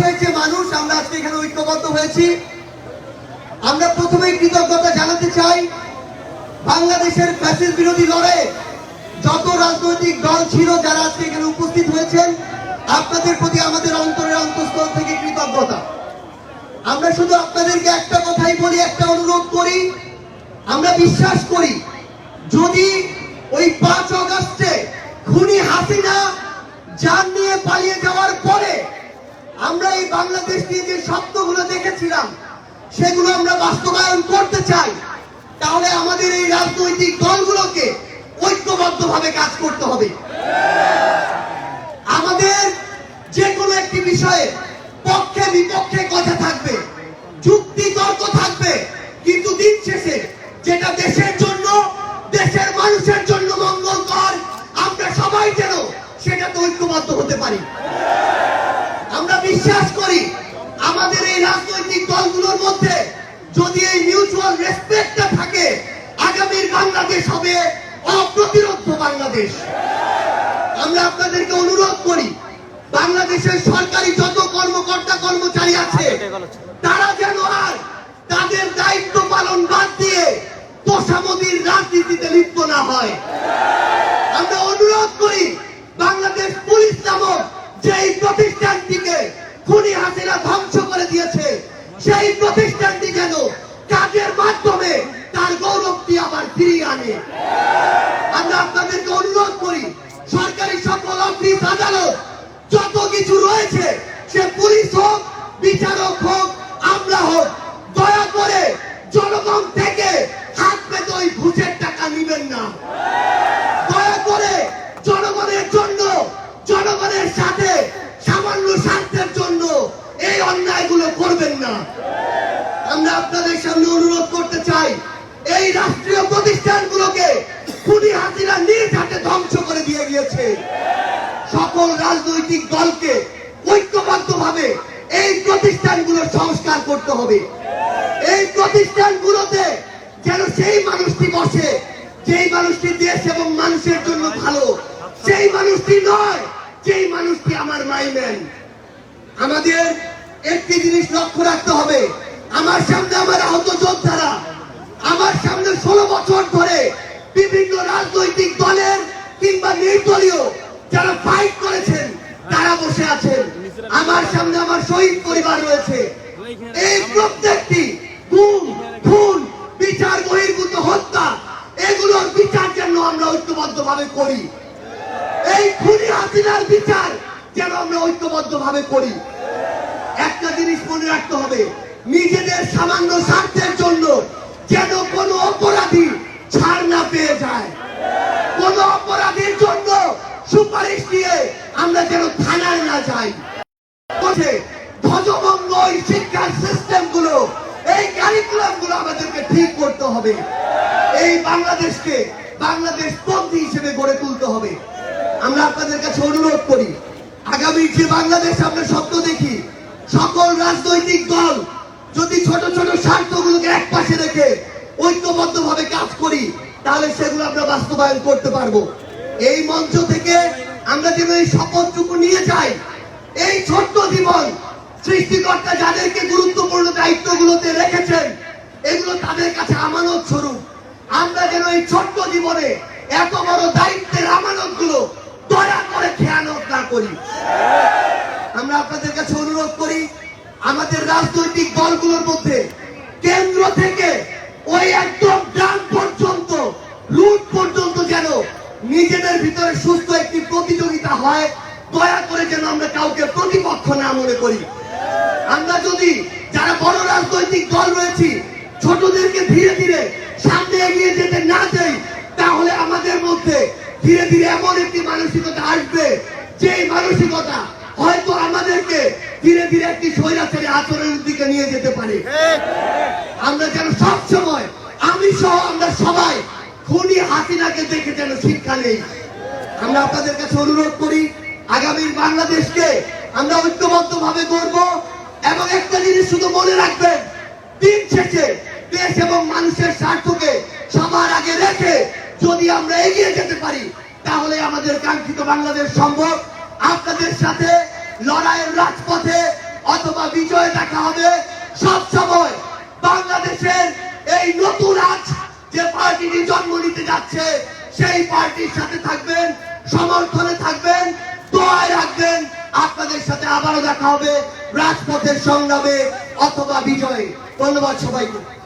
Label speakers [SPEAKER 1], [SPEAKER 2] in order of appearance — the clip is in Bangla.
[SPEAKER 1] বাংলাদেশের যে মানুষ, আমরা আজকে এখানে ঐক্যবদ্ধ হয়েছি। আমরা প্রথমেই কৃতজ্ঞতা জানাতে চাই, বাংলাদেশের ফ্যাসিস বিরোধী লড়াইয়ে যত রাজনৈতিক দল ছিল যারা আজকে এখানে উপস্থিত হয়েছেন, আপনাদের প্রতি আমাদের অন্তরের অন্তঃস্থল থেকে কৃতজ্ঞতা। আমরা শুধু আপনাদেরকে একটা কথাই বলি, একটা অনুরোধ করি, আমরা বিশ্বাস করি, যদি ওই পাঁচ অগস্টে খুনি হাসিনা যান নিয়ে পালিয়ে যাওয়ার পরে বাংলাদেশ নিয়ে যে স্বপ্নগুলো দেখেছিলাম, সেগুলো আমরা বাস্তবায়ন করতে চাই। তাহলে আমাদের এই রাজনৈতিক দলগুলোকে ঐক্যবদ্ধভাবে কাজ করতে হবে। আমাদের যে কোনো একটি বিষয়ে পক্ষে বিপক্ষে কথা থাকবে, যুক্তি তর্ক থাকবে, কিন্তু দিন শেষে যেটা দেশের জন্য, দেশের মানুষের জন্য মঙ্গলকর, আমরা সবাই যেন সেটাতে ঐক্যবদ্ধ হতে পারি। আমরা বিশ্বাস করি আমাদের এই রাজনৈতিক দলগুলোর মধ্যে যদি এই মিউচুয়াল রেসপেক্টটা থাকে, আগামীর বাংলাদেশ হবে অপ্রতিরোধ বাংলাদেশ। আমরা আপনাদেরকে অনুরোধ করি, বাংলাদেশের সরকারি যত কর্মকর্তা কর্মচারী আছে, তারা যেন আর তাদের দায়িত্ব পালন বাদ দিয়ে তোষামদির রাজনীতিতে লিপ্ত না হয় আমরা অনুরোধ করি বাংলাদেশ পুলিশ নামক যেই প্রতিষ্ঠানটিকে খুনি হাসিনা ধ্বংস করে দিয়েছে। সেই প্রতিষ্ঠানটি যেন কাজের মাধ্যমে তার গৌরবটি আবার ফিরিয়ে আনে। আমরা আপনাদেরকে অনুরোধ করি, সরকারি সকল অফিস আদালত যত কিছু রয়েছে, সে পুলিশ হোক, বিচারক হোক আমরা হোক দয়া করে জনগণ থেকে হাত পেতে ওই ঘুষের টাকা নিবেন না দয়া করে জনগণের জন্য জনগণের সাথে সামান্য স্বার্থের জন্য এই অন্যায়গুলো করবেন না। আমরা আপনাদের সামনে অনুরোধ করতে চাই, এই রাষ্ট্রীয় প্রতিষ্ঠানগুলোকে খুনি হাসিনা নিজ হাতে ধ্বংস করে দিয়ে গিয়েছে। সকল রাজনৈতিক দলকে ঐক্যবদ্ধভাবে এই প্রতিষ্ঠানগুলোর সংস্কার করতে হবে। এই প্রতিষ্ঠানগুলোতে যেন সেই মানুষটি বসে, যেই মানুষটি দেশ এবং মানুষের জন্য ভালো সেই মানুষটি নয়, যেই মানুষটি আমার মাইম্যান আমাদের একটি জিনিস লক্ষ্য রাখতে হবে। আমার সামনে আমার আহত যোদ্ধারা, আমার সামনে ষোলো বছর ধরে বিভিন্ন রাজনৈতিক দলের কিংবা নির্দলীয় যারা ফাইট করেছেন, তারা বসে আছেন। আমার সামনে আমার শহীদ পরিবার রয়েছে। এই প্রত্যেকটি গুম, খুন, বিচার বহির্ভূত হত্যা, এগুলোর বিচার যেন আমরা ঐক্যবদ্ধ ভাবে করি। এই খুনি হাসিনার বিচার যেন আমরা ঐক্যবদ্ধ ভাবে করি। একটা জিনিস মনে রাখতে হবে, নিজেদের সামান্য স্বার্থের জন্য যেন কোনো অপরাধী ছাড় না পেয়ে যায়। কোন অপরাধীর জন্য সুপারিশ দিয়ে আমরা যেন থানায় না যাই। ধ্বজভঙ্গ এই শিক্ষার সিস্টেমগুলো এই কারিকুলামগুলো আমাদেরকে ঠিক করতে হবে। এই বাংলাদেশকে বাংলাদেশ বন্দী হিসেবে গড়ে তুলতে হবে। আমরা আপনাদের কাছে অনুরোধ করি, আগামী যে বাংলাদেশ আমরা স্বপ্ন দেখি সকল রাজনৈতিক দল যদি ছোট ছোট স্বার্থগুলোকে এক পাশে রেখে ঐক্যবদ্ধ ভাবে কাজ করি, তাহলে সেগুলো আমরা বাস্তবায়ন করতে পারব। এই মঞ্চ থেকে আমরা যেন এই শপথটুকু নিয়ে যাই, এই ছোট্ট জীবন সৃষ্টিকর্তা যাদেরকে গুরুত্বপূর্ণ দায়িত্বগুলোতে রেখেছেন, এগুলো তাদের কাছে আমানত স্বরূপ। আমরা যেন এই ছোট্ট জীবনে এত বড় দায়িত্বের আমানতগুলো দয়া করে খেয়ানত না করি। আমরা আপনাদের কাছে অনুরোধ করি, আমাদের রাজনৈতিক দলগুলোর মধ্যে কেন্দ্র থেকে ওই একদম গ্রাম পর্যন্ত, রুট পর্যন্ত যেন নিজেদের ভিতরে সুস্থ একটি প্রতিযোগিতা হয়, দয়া করে যেন আমরা কাউকে প্রতিপক্ষ না মনে করি। আমরা যদি যারা বড় রাজনৈতিক দল রয়েছি, ছোটদেরকে ধীরে ধীরে সামনে এগিয়ে যেতে না চাই তাহলে আমাদের মধ্যে ধীরে ধীরে এমন একটি মানসিকতা আসবে, যেই মানসিকতা হয়তো আমাদেরকে ধীরে ধীরে একটি স্বৈরাচারী আচরণের দিকে নিয়ে যেতে পারে। আমরা যেন সব সময় আমি সহ আমরা সবাই খুনি হাসিনাকে দেখে যেন শিক্ষা নেই। আমরা আপনাদের কাছে অনুরোধ করি আগামীর বাংলাদেশকে আমরা ঐক্যবদ্ধ ভাবে গড়ব এবং একটা জিনিস শুধু মনে রাখবেন, দিন শেষে দেশ এবং মানুষের স্বার্থকে সবার আগে রেখে যদি আমরা এগিয়ে যেতে পারি, তাহলে আমাদের কাঙ্ক্ষিত বাংলাদেশ সম্ভব। আপনাদের সাথে লড়াইয়ের রাজপথে অথবা বিজয় দেখা হবে। সব সময় বাংলাদেশের এই নতুন আজ যে পার্টিটি জন্ম নিতে যাচ্ছে, সেই পার্টির সাথে থাকবেন, সমর্থনে থাকবেন, দোয়ায় রাখবেন। আপনাদের সাথে আবারও দেখা হবে রাজপথের সংগ্রামে অথবা বিজয়ে। ধন্যবাদ সবাইকে।